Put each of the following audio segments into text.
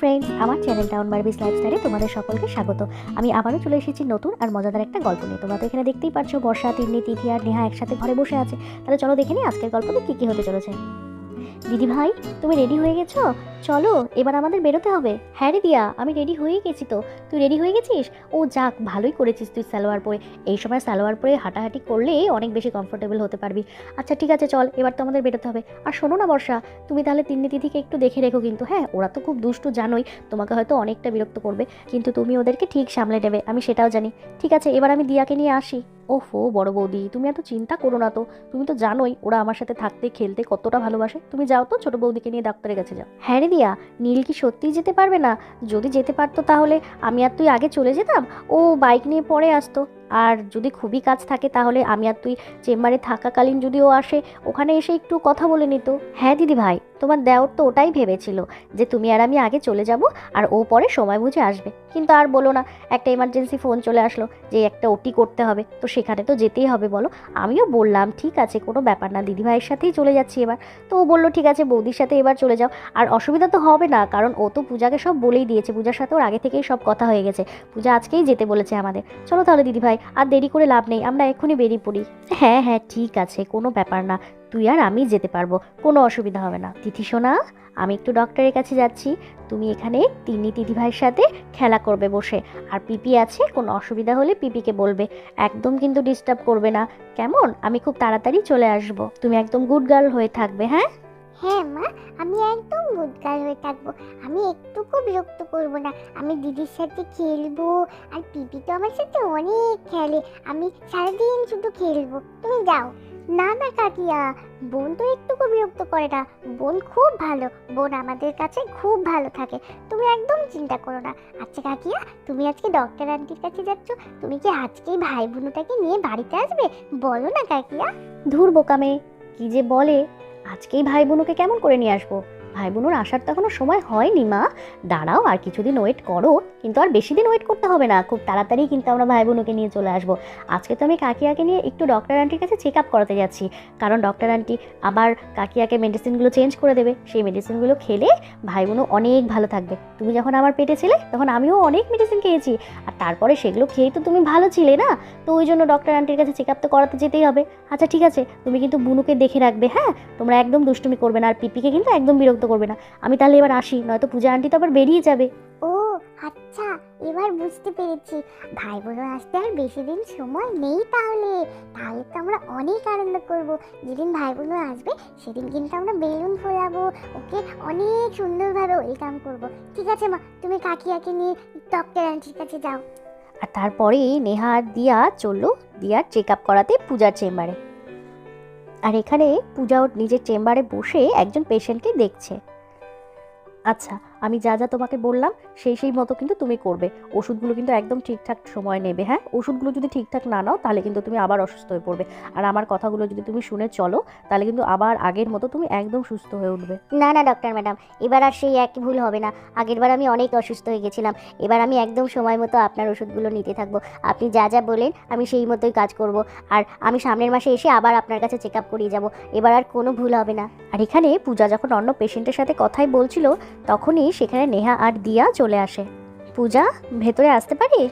Friends আমার channel town life লাইফস্টাইলে তোমাদের সকলকে স্বাগত। আমি আবারও চলে এসেছি নতুন আর মজাদার একটা গল্প নিয়ে। তোমরা তো এখানে দেখতেই পাচ্ছ বর্ষা, তিন্নি, তিথি আর নেহা একসাথে ঘরে বসে আছে। তাহলে চলো দেখে নিই আজকের গল্পতে কী কী হতে চলেছে। দিদি ভাই, তুমি রেডি হয়ে গেছো? চলো, এবার আমাদের বেরোতে হবে। হ্যাঁ রে দিয়া, আমি রেডি হয়ে গেছি তো। তুই রেডি হয়ে গেছিস? ও যাক, ভালোই করেছিস তুই সালোয়ার পরে। এই সময় সালোয়ার পরে হাঁটাহাঁটি করলে অনেক বেশি কমফোর্টেবল হতে পারবি। আচ্ছা ঠিক আছে, চল, এবার তো আমাদের বেরোতে হবে। আর শোনো না বর্ষা, তুমি তাহলে তিন্নি তিথিকে একটু দেখে রেখো কিন্তু হ্যাঁ? ওরা তো খুব দুষ্টু, জানোই। তোমাকে হয়তো অনেকটা বিরক্ত করবে। কিন্তু তুমি ওদেরকে ঠিক সামলে নেবে, আমি সেটাও জানি। ঠিক আছে, এবার আমি দিয়াকে নিয়ে আসি। ওফো বড় বৌদি, তুমি এত চিন্তা করো না তো। তুমি তো জানোই ওরা আমার সাথে থাকতে, খেলতে কতটা ভালোবাসে। তুমি যাও তো, ছোট বৌদিকে নিয়ে ডাক্তারের কাছে যাও। হ্যাঁ রে দিয়া, নীল কি সত্যিই যেতে পারবে না? যদি যেতে পারতো তাহলে আমি আর তুই আগে চলে যেতাম? ও বাইক নিয়ে পরে আসতো। আর যদি খুবই কাজ থাকে তাহলে আমি আর তুই চেম্বারে থাকাকালীন যদি ও আসে, ওখানে এসে একটু কথা বলে নিত হ্যাঁ দিদি ভাই, তোমার দেওর তো ওটাই ভেবেছিল যে তুমি আর আমি আগে চলে যাব আর ও পরে সময় বুঝে আসবে। কিন্তু আর বলো না, একটা এমার্জেন্সি ফোন চলে আসলো যে একটা ওটি করতে হবে, তো সেখানে তো যেতেই হবে বলো। আমিও বললাম, ঠিক আছে, কোনো ব্যাপার না, দিদি ভাইয়ের সাথেই চলে যাচ্ছি এবার। তো ও বলল, ঠিক আছে, বৌদির সাথে এবার চলে যাও। আর অসুবিধা তো হবে না, কারণ ও তো পূজাকে সব বলেই দিয়েছে। পূজার সাথে ওর আগে থেকেই সব কথা হয়ে গেছে। পূজা আজকেই যেতে বলেছে আমাদের। চলো তাহলে দিদি ভাই আর দেরি করে লাভ নেই, আমরা এক্ষুনি বেরিয়ে পড়ি। হ্যাঁ হ্যাঁ ঠিক আছে, কোনো ব্যাপার না, তুই আর আমি যেতে পারব, কোনো অসুবিধা হবে না। তিথি সোনা, আমি একটু ডক্টরের কাছে যাচ্ছি, তুমি এখানে তিন্নি দিদি ভাইয়ের সাথে খেলা করবে বসে, আর পিপি আছে, কোনো অসুবিধা হলে পিপিকে বলবে, একদম কিন্তু ডিস্টার্ব করবে না। কেমন? আমি খুব তাড়াতাড়ি চলে আসব, তুমি একদম গুড গার্ল হয়ে থাকবে হ্যাঁ? হ্যাঁ মা, আমি গুদগার হয়ে থাকব। আমি একটুকু বিরক্ত করব না। আমি দিদির সাথে খেলব। আর পিপি তো আমার সাথে অনেক খেলে। আমি সারাদিন শুধু খেলব। তুমি যাও। না না, কাকিয়া। বোন তো একটুকু বিরক্ত করে না। বোন খুব ভালো। বোন আমাদের কাছে খুব ভালো থাকে। তুমি একদম চিন্তা করো না। আচ্ছা কাকিয়া, তুমি আজকে ডক্টর আন্টির কাছে যাচ্ছ? তুমি কি আজকেই ভাই বোনটাকে নিয়ে বাড়িতে আসবে? বলো না, কাকিয়া। ধুর বোকামে কি যে বলে? আজকেই ভাই বোনকে কেমন করে নিয়ে আসব? ভাই বোনুর আসার তো এখনও সময় হয়নি, মা। দাঁড়াও, আর কিছুদিন ওয়েট করো। কিন্তু আর বেশি দিন ওয়েট করতে হবে না। খুব তাড়াতাড়ি কিন্তু আমরা ভাই বোনকে নিয়ে চলে আসব। আজকে তো আমি কাকিয়াকে নিয়ে একটু ডক্টর আন্টির কাছে চেক আপ করাতে যাচ্ছি। কারণ ডক্টর আন্টি আবার কাকিয়াকে মেডিসিনগুলো চেঞ্জ করে দেবে। সেই মেডিসিনগুলো খেলে ভাই বোনও অনেক ভালো থাকবে। তুমি যখন আমার পেটে ছিলে, তখন আমিও অনেক মেডিসিন খেয়েছি। আর তারপরে সেগুলো খেয়েই তো তুমি ভালো ছিলে না? তো ওই জন্য ডক্টর আন্টির কাছে চেক আপ তো করাতে যেতেই হবে। আচ্ছা ঠিক আছে। তুমি কিন্তু বুনুকে দেখে রাখবে হ্যাঁ? তোমরা একদম দুষ্টুমি করবে না। আর পিপিকে কিন্তু একদম বিরক্ত করবে না। আমি তাহলে এবার আসি নয়তো পূজা আন্টি তো আবার বেরিয়ে যাবে। ও আচ্ছা এবার বুঝতে পেরেছি। ভাই বোন আসতে আর বেশি দিন সময় নেই তাহলে। তাহলে তো আমরা অনেক আনন্দ করব। যেদিন ভাই বোন আসবে সেদিন কিন্তু আমরা বেলুন ফোলাবো। ওকে অনেক সুন্দরভাবে ওয়েলকাম করব। ঠিক আছে মা তুমি কাকিয়াকে নিয়ে ডক্টর আন্টির কাছে যাও। আর তারপরে নেহা আর দিয়া চলল। দিয়ার চেক আপ করাতে পূজার চেম্বারে। আর এখানে পূজা ওর নিজের চেম্বারে বসে একজন পেশেন্টকে দেখছে। আচ্ছা আমি যা যা তোমাকে বললাম, সেই সেই মতো কিন্তু তুমি করবে। ওষুধগুলো কিন্তু একদম ঠিকঠাক সময় নেবে হ্যাঁ? ওষুধগুলো যদি ঠিকঠাক না নাও, তাহলে কিন্তু তুমি আবার অসুস্থ হয়ে পড়বে। আর আমার কথাগুলো যদি তুমি শুনে চলো, তাহলে কিন্তু আবার আগের মতো তুমি একদম সুস্থ হয়ে উঠবে। না না ডক্টর ম্যাডাম এবার আর সেই একই ভুল হবে না। আগেরবার আমি অনেক অসুস্থ হয়ে গেছিলাম। এবার আমি একদম সময় মতো আপনার ওষুধগুলো নিতে থাকব। আপনি যা যা বলেন, আমি সেই মতোই কাজ করব। আর আমি সামনের মাসে এসে আবার আপনার কাছে চেক আপ করিয়ে যাব। এবার আর কোনো ভুল হবে না। আর এখানে পূজা যখন অন্য পেশেন্টের সাথে কথাই বলছিল, তখনই সেখানে নেহা আর দিয়া চলে আসে। পূজা, ভেতরে আসতে পারি?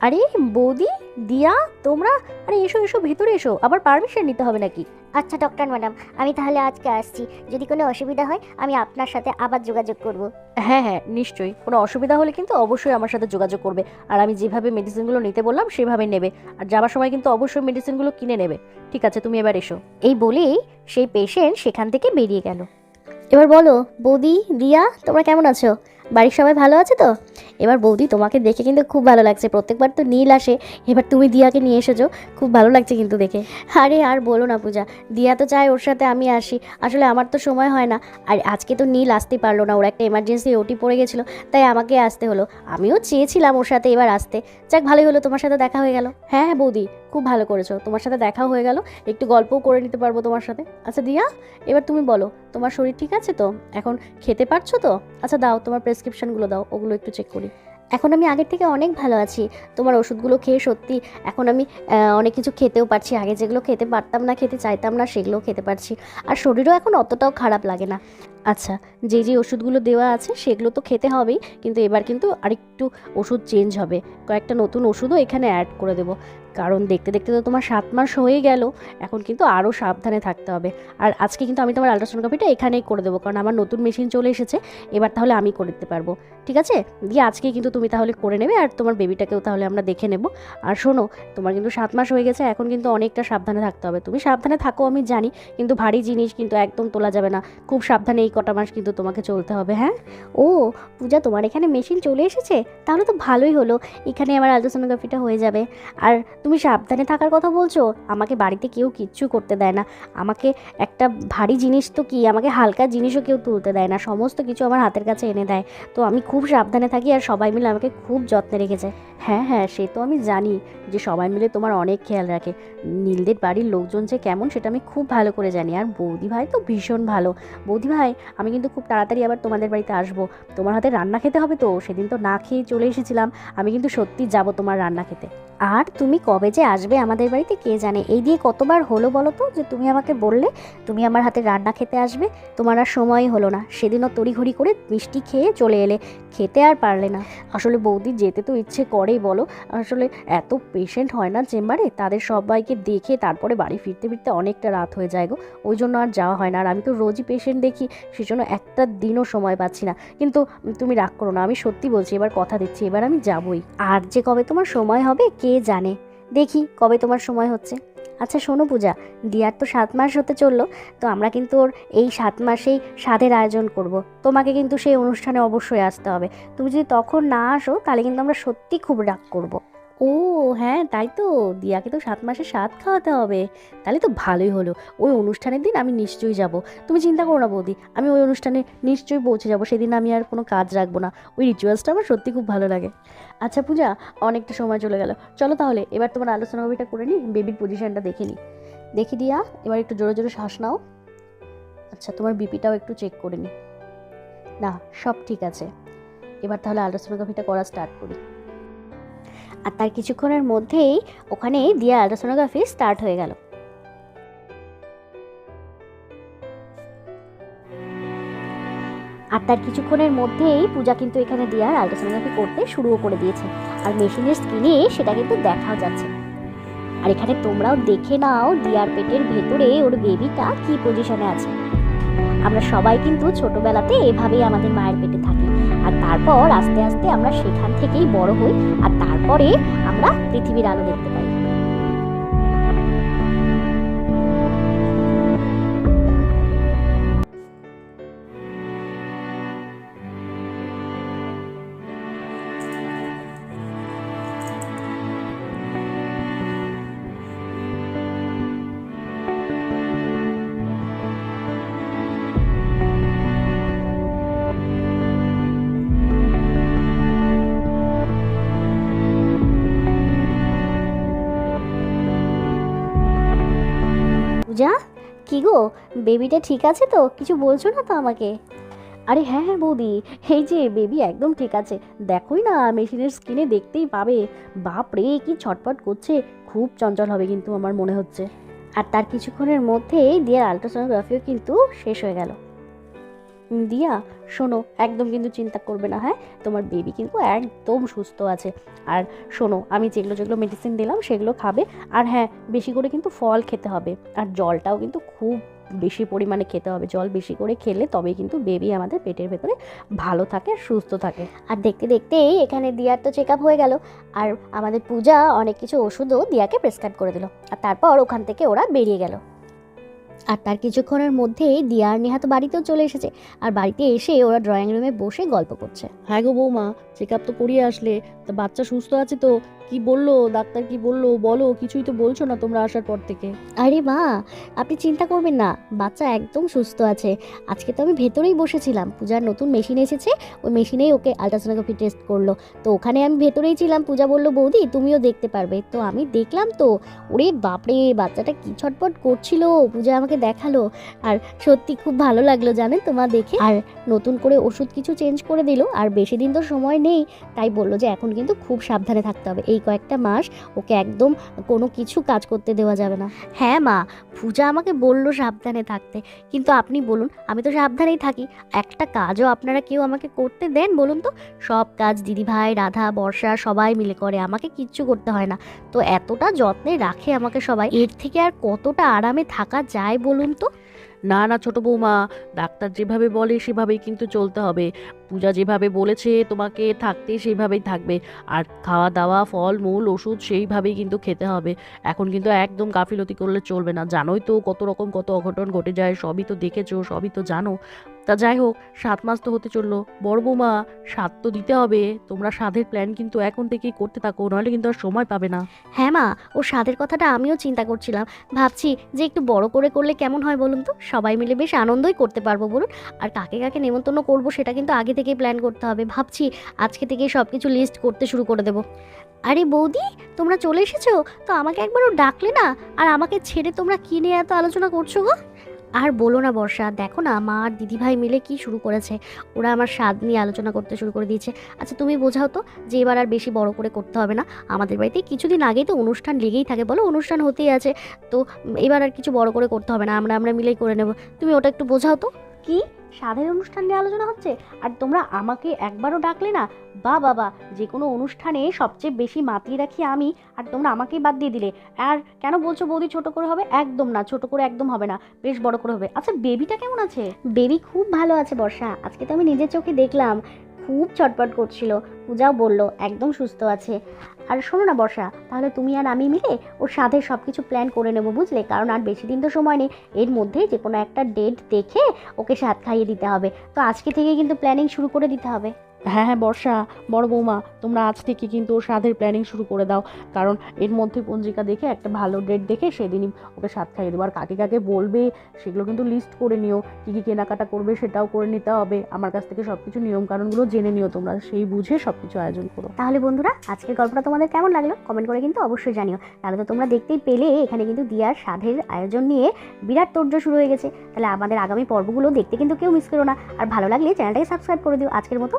আরে বৌদি, দিয়া, তোমরা? আরে এসো এসো, ভেতরে এসো। আবার পারমিশন নিতে হবে নাকি? আচ্ছা ডক্টর ম্যাডাম আমি তাহলে আজকে আসছি। যদি কোনো অসুবিধা হয় আমি আপনার সাথে আবার যোগাযোগ করব। হ্যাঁ হ্যাঁ নিশ্চয়ই। কোনো অসুবিধা হলে কিন্তু অবশ্যই আমার সাথে যোগাযোগ করবে। আর আমি যেভাবে মেডিসিনগুলো নিতে বললাম সেভাবে নেবে। আর যাওয়ার সময় কিন্তু অবশ্যই মেডিসিনগুলো কিনে নেবে। ঠিক আছে তুমি এবার এসো। এই বলেই সেই পেশেন্ট সেখান থেকে বেরিয়ে গেল। এবার বলো বৌদি দিয়া তোমরা কেমন আছো? বাড়ির সবাই ভালো আছে তো? এবার বৌদি, তোমাকে দেখে কিন্তু খুব ভালো লাগছে। প্রত্যেকবার তো নীল আসে। এবার তুমি দিয়াকে নিয়ে এসেছ। খুব ভালো লাগছে কিন্তু দেখে। আরে, আর বলো না পূজা। দিয়া তো চায় ওর সাথে আমি আসি। আসলে আমার তো সময় হয় না। আর আজকে তো নীল আসতে পারল না। ওর একটা এমার্জেন্সি ওটি পড়ে গেছিল। তাই আমাকে আসতে হলো। আমিও চেয়েছিলাম ওর সাথে এবার আসতে। যাক, ভালোই হলো। তোমার সাথে দেখা হয়ে গেল। হ্যাঁ হ্যাঁ বৌদি। খুব ভালো করেছ। তোমার সাথে দেখাও হয়ে গেল, একটু গল্পও করে নিতে পারব তোমার সাথে। আচ্ছা দিয়া, এবার তুমি বলো, তোমার শরীর ঠিক আছে তো? এখন খেতে পারছ তো? আচ্ছা দাও, তোমার প্রেসক্রিপশনগুলো দাও, ওগুলো একটু চেক করি। এখন আমি আগের থেকে অনেক ভালো আছি। তোমার ওষুধগুলো খেয়ে সত্যি এখন আমি অনেক কিছু খেতেও পারছি। আগে যেগুলো খেতে পারতাম না, খেতে চাইতাম না, সেগুলোও খেতে পারছি। আর শরীরও এখন অতটাও খারাপ লাগে না। আচ্ছা যে যে ওষুধগুলো দেওয়া আছে সেগুলো তো খেতে হবেই, কিন্তু এবার কিন্তু আরেকটু ওষুধ চেঞ্জ হবে। কয়েকটা নতুন ওষুধও এখানে অ্যাড করে দেবো। কারণ দেখতে দেখতে তো তোমার সাত মাস হয়ে গেল, এখন কিন্তু আরও সাবধানে থাকতে হবে। আর আজকে কিন্তু আমি তোমার আলট্রাসোনোগ্রাফিটা এখানেই করে দেবো, কারণ আমার নতুন মেশিন চলে এসেছে, এবার তাহলে আমি করে দিতে পারব। ঠিক আছে? দিয়ে আজকেই কিন্তু তুমি তাহলে করে নেবে, আর তোমার বেবিটাকেও তাহলে আমরা দেখে নেব। আর শোনো, তোমার কিন্তু সাত মাস হয়ে গেছে, এখন কিন্তু অনেকটা সাবধানে থাকতে হবে। তুমি সাবধানে থাকো, আমি জানি, কিন্তু ভারী জিনিস কিন্তু একদম তোলা যাবে না। খুব সাবধানে এই কটা মাস কিন্তু তোমাকে চলতে হবে হ্যাঁ? ও, পূজা তোমার এখানে মেশিন চলে এসেছে? তাহলে তো ভালোই হলো। এখানে আমার আলট্রাসোনোগ্রাফিটা হয়ে যাবে। আর তুমি সাবধানে থাকার কথা বলছো, আমাকে বাড়িতে কেউ কিচ্ছু করতে দেয় না। আমাকে একটা ভারী জিনিস তো কি, আমাকে হালকা জিনিসও কেউ তুলতে দেয় না। সমস্ত কিছু আমার হাতের কাছে এনে দেয়। তো আমি খুব সাবধানে থাকি আর সবাই মিলে আমাকে খুব যত্নে রেখেছে। হ্যাঁ হ্যাঁ সে তো আমি জানি যে সবাই মিলে তোমার অনেক খেয়াল রাখে। নীলদের বাড়ির লোকজন যে কেমন, সেটা আমি খুব ভালো করে জানি। আর বৌদি ভাই তো ভীষণ ভালো। বৌদি ভাই আমি কিন্তু খুব তাড়াতাড়ি আবার তোমাদের বাড়িতে আসব। তোমার হাতে রান্না খেতে হবে তো, সেদিন তো না খেয়ে চলে এসেছিলাম। আমি কিন্তু সত্যি যাব তোমার রান্না খেতে। আর তুমি কবে যে আসবে আমাদের বাড়িতে কে জানে? এই দিয়ে কতবার হলো বলো তো যে তুমি আমাকে বললে তুমি আমার হাতে রান্না খেতে আসবে? তোমার আর সময় হলো না। সেদিনও তড়িঘড়ি করে মিষ্টি খেয়ে চলে এলে। খেতে আর পারলে না। আসলে বৌদি যেতে তো ইচ্ছে করেই বলো। আসলে এত পেশেন্ট হয় না চেম্বারে? তাদের সবাইকে দেখে তারপরে বাড়ি ফিরতে ফিরতে অনেকটা রাত হয়ে যায় গো। ওই জন্য আর যাওয়া হয় না। আর আমি তো রোজই পেশেন্ট দেখি। সেজন্য একটা দিনও সময় পাচ্ছি না। কিন্তু তুমি রাগ করো না, আমি সত্যি বলছি, এবার কথা দিচ্ছি, এবার আমি যাবই। আর যে কবে তোমার সময় হবে, কে জানে? দেখি কবে তোমার সময় হচ্ছে। আচ্ছা শোনো পূজা, দিয়ার তো সাত মাস হতে চলল, তো আমরা কিন্তু ওর এই সাত মাসেই স্বাদের আয়োজন করব। তোমাকে কিন্তু সেই অনুষ্ঠানে অবশ্যই আসতে হবে। তুমি যদি তখন না আসো, তাহলে কিন্তু আমরা সত্যি খুব রাগ করব। ও হ্যাঁ তাই তো। দিয়াকে তো সাত মাসে সাত খাওয়াতে হবে। তাহলে তো ভালোই হলো। ওই অনুষ্ঠানের দিন আমি নিশ্চয়ই যাব। তুমি চিন্তা করো না বৌদি, আমি ওই অনুষ্ঠানে নিশ্চয়ই পৌঁছে যাব। সেদিন আমি আর কোনো কাজ রাখব না। ওই রিচুয়ালসটা আমার সত্যি খুব ভালো লাগে। আচ্ছা পূজা, অনেকটা সময় চলে গেল। চলো তাহলে, এবার তোমার আলোচনা কবিটা করে নিই বেবির পজিশনটা দেখে নিই। দেখি দিয়া, এবার একটু জোরে জোরে শ্বাস নাও। আচ্ছা তোমার বিপিটাও একটু চেক করে নিই। না, সব ঠিক আছে। এবার তাহলে আলট্রাসোনোগ্রাফিটা করা স্টার্ট করি। আর তার কিছুক্ষণের মধ্যেই ওখানে দিয়া আলট্রাসোনোগ্রাফি স্টার্ট হয়ে গেল। আর তার কিছুক্ষণের মধ্যেই পূজা কিন্তু এখানে দিয়ার আলট্রাসোনোগ্রাফি করতে শুরুও করে দিয়েছে। আর মেশিনের স্ক্রিনে সেটা কিন্তু দেখাও যাচ্ছে। আর এখানে তোমরাও দেখে নাও দিয়ার পেটের ভেতরে ওর বেবিটা কি পজিশনে আছে। আমরা সবাই কিন্তু ছোটবেলাতে এভাবেই আমাদের মায়ের পেটে থাকি। আর তারপর আস্তে আস্তে আমরা সেখান থেকেই বড় হই আর তারপরে আমরা পৃথিবীর আলো দেখতে পূজা? কি গো বেবিটা ঠিক আছে তো? কিছু বলছো না তো আমাকে? আরে হ্যাঁ হ্যাঁ বৌদি, এই যে বেবি একদম ঠিক আছে। দেখোই না, মেশিনের স্ক্রিনে দেখতেই পাবে। বাপ রে, কি ছটপট করছে। খুব চঞ্চল হবে কিন্তু আমার মনে হচ্ছে। আর তার কিছুক্ষণের মধ্যেই দিয়ার আলট্রাসোনোগ্রাফিও কিন্তু শেষ হয়ে গেল। দিয়া, শোনো, একদম কিন্তু চিন্তা করবে না হ্যাঁ? তোমার বেবি কিন্তু একদম সুস্থ আছে। আর শোনো, আমি যেগুলো যেগুলো মেডিসিন দিলাম, সেগুলো খাবে। আর হ্যাঁ বেশি করে কিন্তু ফল খেতে হবে। আর জলটাও কিন্তু খুব বেশি পরিমাণে খেতে হবে। জল বেশি করে খেলে তবে কিন্তু বেবি আমাদের পেটের ভেতরে ভালো থাকে, সুস্থ থাকে। আর দেখতে দেখতেই এখানে দিয়ার তো চেক হয়ে গেল। আর আমাদের পূজা অনেক কিছু ওষুধও দিয়াকে প্রেসক্রাইব করে দিল। আর তারপর ওখান থেকে ওরা বেরিয়ে গেল। আর তার কিছুক্ষণের মধ্যেই দিয়া আর নেহা বাড়িতেও চলে এসেছে। আর বাড়িতে এসে ওরা ড্রয়িং রুমে বসে গল্প করছে। হ্যাঁ গো বৌমা চেক আপ তো করিয়ে আসলে। তা বাচ্চা সুস্থ আছে তো কি বলল, ডাক্তার কি বলল, বলো, কিছুই তো বলছো না তোমরা আসার পর থেকে। আরে মা, আপনি চিন্তা করবেন না, বাচ্চা একদম সুস্থ আছে। আজকে তো আমি ভেতরেই বসেছিলাম, পূজার নতুন মেশিন এসেছে, ওই মেশিনেই ওকে আলট্রাসোনোগ্রাফি টেস্ট করল। তো ওখানে আমি ভেতরেই ছিলাম, পূজা বলল, বৌদি, তুমিও দেখতে পারবে। তো আমি দেখলাম তো, ওরে বাপরে, বাচ্চাটা কি ছটপট করছিল, পূজা আমাকে দেখাল। আর সত্যি খুব ভালো লাগল জানেন তোমার দেখে। আর নতুন করে ওষুধ কিছু চেঞ্জ করে দিল, আর বেশি দিন তো সময় নেই, তাই বলল যে এখন কিন্তু খুব সাবধানে থাকতে হবে। এই কয়েকটা মাস ওকে একদম কোনো কিছু কাজ করতে দেওয়া যাবে না। হ্যাঁ মা, পূজা আমাকে বলল সাবধানে থাকতে। কিন্তু আপনি বলুন, আমি তো সাবধানেই থাকি। একটা কাজও আপনারা কেউ আমাকে করতে দেন বলুন তো? সব কাজ দিদিভাই রাধা, বর্ষা সবাই মিলে করে, আমাকে কিচ্ছু করতে হয় না। তো এতটা যত্নে রাখে আমাকে সবাই, এর থেকে আর কতটা আরামে থাকা যায় বলুন তো? না না, ছোট বৌমা, ডাক্তার যেভাবে বলে সেভাবেই কিন্তু চলতে হবে। পূজা যেভাবে বলেছে, তোমাকে থাকতে সেইভাবেই থাকবে। আর খাওয়া দাওয়া, ফল, মূল, ওষুধ সেইভাবেই কিন্তু খেতে হবে। এখন কিন্তু একদম গাফিলতি করলে চলবে না। জানোই তো কত রকম কত অঘটন ঘটে যায়, সবই তো দেখেছ, সবই তো জানো। তা যাই হোক, সাত মাস তো হতে চলল। বড় বৌমা, সাত তো দিতে হবে। তোমরা সাধের প্ল্যান কিন্তু এখন থেকেই করতে থাকো, নাহলে কিন্তু আর সময় পাবে না। হ্যাঁ মা, ও স্বাদের কথাটা আমিও চিন্তা করছিলাম। ভাবছি যে একটু বড় করে করলে কেমন হয় বলুন তো? সবাই মিলে বেশ আনন্দই করতে পারব বলুন। আর কাকে কাকে নেমন্তন্ন করব সেটা কিন্তু আগে থেকেই প্ল্যান করতে হবে। ভাবছি আজকে থেকেই সব কিছু লিস্ট করতে শুরু করে দেবো। আরে বৌদি, তোমরা চলে এসেছ? তো আমাকে একবারও ডাকলে না? আর আমাকে ছেড়ে তোমরা কি নিয়ে এত আলোচনা করছ গো? আর বলো না বর্ষা, দেখো না মা আর দিদিভাই মিলে কি শুরু করেছে। ওরা আমার স্বাদ নিয়ে আলোচনা করতে শুরু করে দিয়েছে। আচ্ছা তুমি বোঝাও তো যে এবার আর বেশি বড় করে করতে হবে না। আমাদের বাড়িতে কিছুদিন আগেই তো অনুষ্ঠান লেগেই থাকে, বলো? অনুষ্ঠান হতেই আছে। তো এবার আর কিছু বড় করে করতে হবে না। আমরা আমরা মিলেই করে নেব। তুমি ওটা একটু বোঝাও তো। কি? স্বাদের অনুষ্ঠান নিয়ে আলোচনা হচ্ছে? আর তোমরা আমাকে একবারও ডাকলে না? বা বাবা যে কোনো অনুষ্ঠানে সবচেয়ে বেশি মাতিয়ে রাখি আমি, আর তোমরা আমাকেই বাদ দিয়ে দিলে। আর কেন বলছো বৌদি ছোট করে হবে? একদম না, ছোট করে একদম হবে না, বেশ বড় করে হবে। আচ্ছা বেবিটা কেমন আছে? বেবি খুব ভালো আছে বর্ষা। আজকে তো আমি নিজের চোখে দেখলাম। খুব ছটপট করছিল। পূজাও বলল, একদম সুস্থ আছে। আর শোনো না বর্ষা, তাহলে তুমি আর আমি মিলে ওর সাথে সব কিছু প্ল্যান করে নেব, বুঝলে? কারণ আর বেশি দিন তো সময় নেই। এর মধ্যে যে কোনো একটা ডেট দেখে ওকে স্বাদ খাইয়ে দিতে হবে। তো আজকে থেকে কিন্তু প্ল্যানিং শুরু করে দিতে হবে। হ্যাঁ হ্যাঁ বর্ষা, বড় বৌমা, তোমরা আজ থেকে কিন্তু ওর স্বাদের প্ল্যানিং শুরু করে দাও। কারণ এর মধ্যে পঞ্জিকা দেখে, একটা ভালো ডেট দেখে সেদিনই ওকে স্বাদ খাইয়ে দেবো। আর কাকে কাকে বলবে, সেগুলো কিন্তু লিস্ট করে নিও। কী কী কেনাকাটা করবে সেটাও করে নিতে হবে। আমার কাছ থেকে সব কিছু নিয়মকানুনগুলো জেনে নিও তোমরা। সেই বুঝে সব কিছু আয়োজন করো। তাহলে বন্ধুরা, আজকের গল্পটা তোমাদের কেমন লাগল? কমেন্ট করে কিন্তু অবশ্যই জানিও। তাহলে তো তোমরা দেখতেই পেলে, এখানে কিন্তু দিয়ার স্বাদের আয়োজন নিয়ে বিরাট তোড়জোড় শুরু হয়ে গেছে। তাহলে আমাদের আগামী পর্বগুলো দেখতে কিন্তু কেউ মিস করো না। আর ভালো লাগলে চ্যানেলটাকে সাবস্ক্রাইব করে দিও। আজকের মতো